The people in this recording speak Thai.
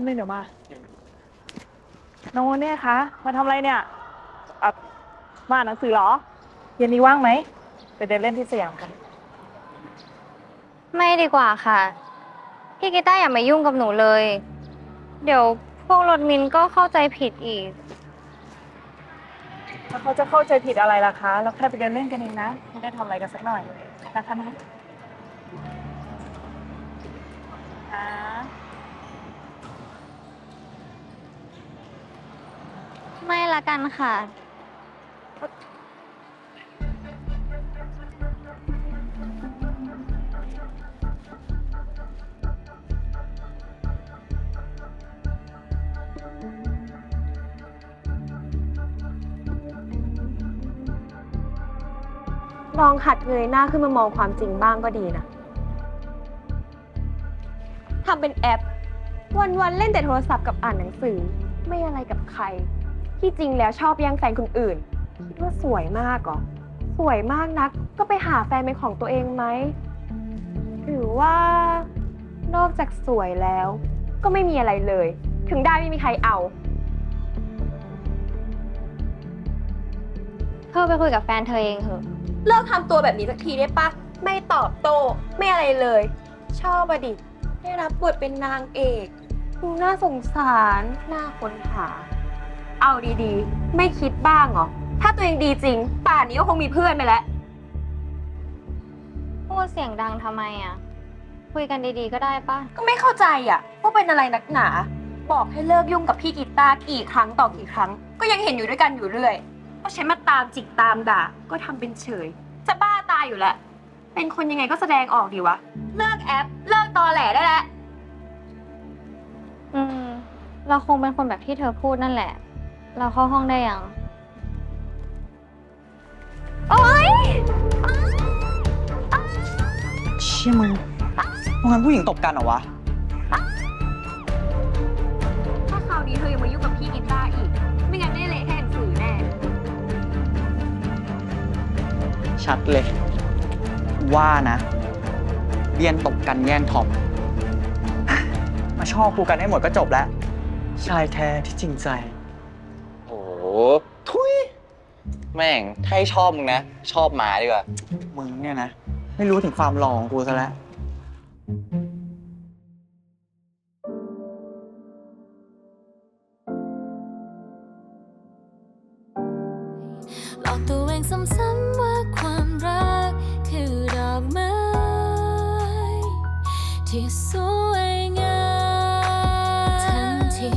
ป๊บนึงเดี๋ยวมาโน้เนี่ยคะ มาทำอะไรเนี่ยอะมาอ่านหนังสือเหรอ เย็นนี้ว่างไหม ไปเดินเล่นที่สยามกัน ไม่ดีกว่าค่ะ พี่กีต้าร์อย่ามายุ่งกับหนูเลย เดี๋ยวพวกรถมินก็เข้าใจผิดอีกแล้วเขาจะเข้าใจผิดอะไรล่ะคะ เราแค่ไปเดินเล่นกันเองนะ ไม่ได้ทำอะไรกันสักหน่อยนะคะนะนะ ไม่ละกันค่ะ ลองหัดเงยหน้าขึ้นมามองความจริงบ้างก็ดีนะทำเป็นแอป วันๆเล่นแต่โทรศัพท์กับอ่านหนังสือ ไม่อะไรกับใคร ที่จริงแล้วชอบแย่งแฟนคนอื่น คิดว่าสวยมากเหรอ สวยมากนัก ก็ไปหาแฟนเป็นของตัวเองไหม หรือว่านอกจากสวยแล้ว ก็ไม่มีอะไรเลย ถึงได้ไม่มีใครเอา เธอไปคุยกับแฟนเธอเองเถอะเลิกทำตัวแบบนี้สักทีได้ปะ ไม่ตอบโต้ ไม่อะไรเลย ชอบอะดิ ได้รับบทเป็นนางเอกดูน่าสงสาร น่าค้นหา เอาดีๆ ไม่คิดบ้างเหรอ ถ้าตัวเองดีจริง ป่านนี้ก็คงมีเพื่อนไปแล้ว พูดเสียงดังทำไมอะ คุยกันดีๆก็ได้ปะก็ไม่เข้าใจอะว่าเป็นอะไรนักหนา บอกให้เลิกยุ่งกับพี่กีตาร์กี่ครั้งต่อกี่ครั้ง ก็ยังเห็นอยู่ด้วยกันอยู่เรื่อยพอฉันมาตามจิกตามด่า ก็ทำเป็นเฉย จะบ้าตายอยู่แล้ว เป็นคนยังไงก็แสดงออกดีวะ เลิกแอป เลิกตอแหลได้แล้ว อืม เราคงเป็นคนแบบที่เธอพูดนั่นแหละ เราเข้าห้องได้ยัง โอ๊ยเชี่ยมึงมึงงั้นผู้หญิงตบกันเหรอวะ ถ้าคราวนี้เธอยังมายุ่งกับพี่กีตาร์อีก ไม่งั้นได้เละแทนสื่อแน่ ชัดเลย ว่านะ เรียนตบกันแย่งทอมมาชอบกูกันให้หมดก็จบแล้ว ชายแท้ที่จริงใจโอ้โห ทุยแม่งถ้าให้ชอบมึงนะ ชอบหมาดีกว่า มึงเนี่ยนะ ไม่รู้ถึงความหล่อของกูซะแล้ว หลอกตัวเองซ้ำๆว่าความรักคือดอกไม้ที่สวยงามทันที่